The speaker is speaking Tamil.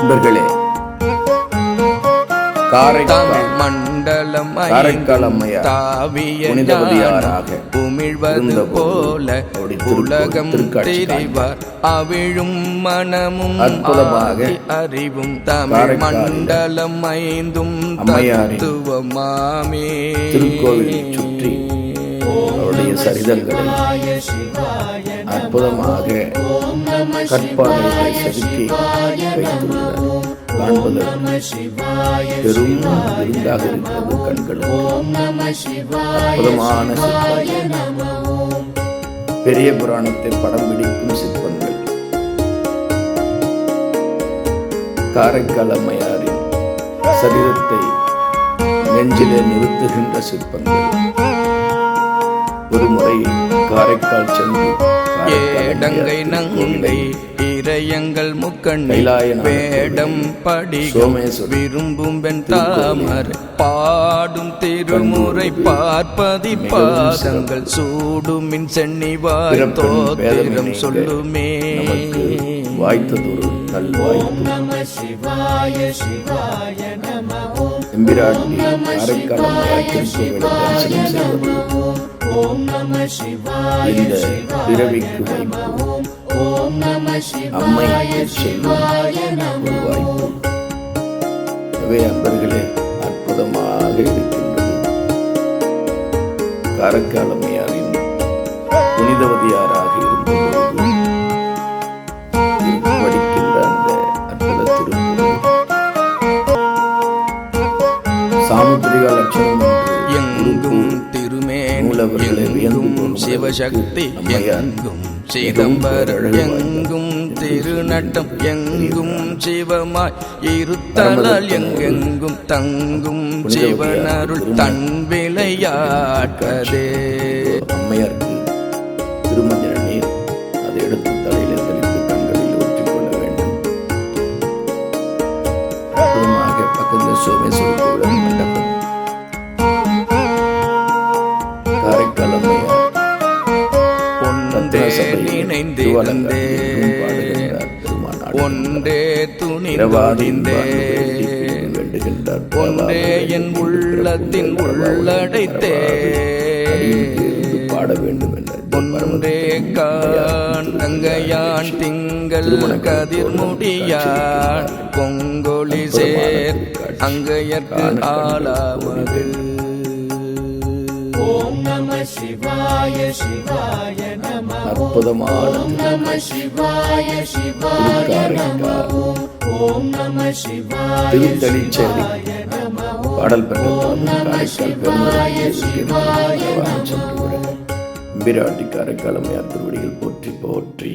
நண்பர்களே காரைக்கால் மண்டலம் காரைக்கால் அம்மையார் தாவிய புனிதவதியாராக உமிழ்வது போல உலகம் தெரிவார் அவிழும் மனமும் அற்புதமாக அறிவும் தமிழ் மண்டலம் ஐந்தும் தத்துவமாமே. திருக்கோவிலை சுற்றி அவருடைய சரிதங்களை அற்புதமாக கற்பாறைகளை செதுக்கி வைத்துள்ளார் காண்பதற்கு பெரும் விருந்தாக இருக்கிறது கண்களும். அற்புதமான பெரிய புராணத்தை படம் பிடிக்கும் சிற்பங்கள். காரைக்கால் அம்மையாரின் சரீரத்தை நெஞ்சிலே நிறுத்துகின்ற சிற்பங்கள். ஒரு முறை காரைக்கால் சென்று ஏடங்கை அம்மையார் முக்கண்ணி கைலாயநாதர் வேடம் படி சோமேஸ்வரர் விரும்பும் வெண் தாமரை பாடும் திருமுறை பார்ப்பதி பாதங்கள் சூடுமின் சென்னிவாய் தோத்திரம் சொல்லுமே. வாய்த்ததொரு நல் வாய்ப்பு எம்பிராட்டி காரைக்கால் அம்மையார் திருக்கோவிலை தரிசனம் செய்வது. இந்த பிறவிக்கு வாய்ப்பு அம்மை செல்லும் ஒரு வாய்ப்பு எனவே அன்பர்களே அற்புதமாக இருக்கின்றது. காரைக்கால் அம்மையாரின் புனிதவதியாராக இருந்தபோது படிக்கின்ற அந்த அற்புத திருக்குறள் சாமுத்திரிகா லட்சணம் என்று எங்கும் மூலவர்களை சிவசக்தி எங்கும் சிதம்பரம் எங்கும் திருநட்டம் எங்கும் சிவமாய் இருத்தலால் எங்கெங்கும் தங்கும் சிவனருள் தன் விளையாட்டதே ஒன்றே நினைந்திருந்தே. ஒன்றே வாழ்வு வேண்டுகின்றார் ஒன்றே என் உள்ளத்தின் உள்ளடைத்தே. பாட வேண்டும் என்ற ஒன்றே கான் அங்கையான் திங்கள் கதிர் முடியான். பொங்கொழி சேர் அங்கையற்கு ஆளாவது. அற்புதமான திருத்தளிச்சேரி பாடல் பெற்ற காரைக்கால் பெருமாள் சென்று விட பிராட்டி காரைக்கால் அம்மையார் திருவடிகள் போற்றி போற்றி.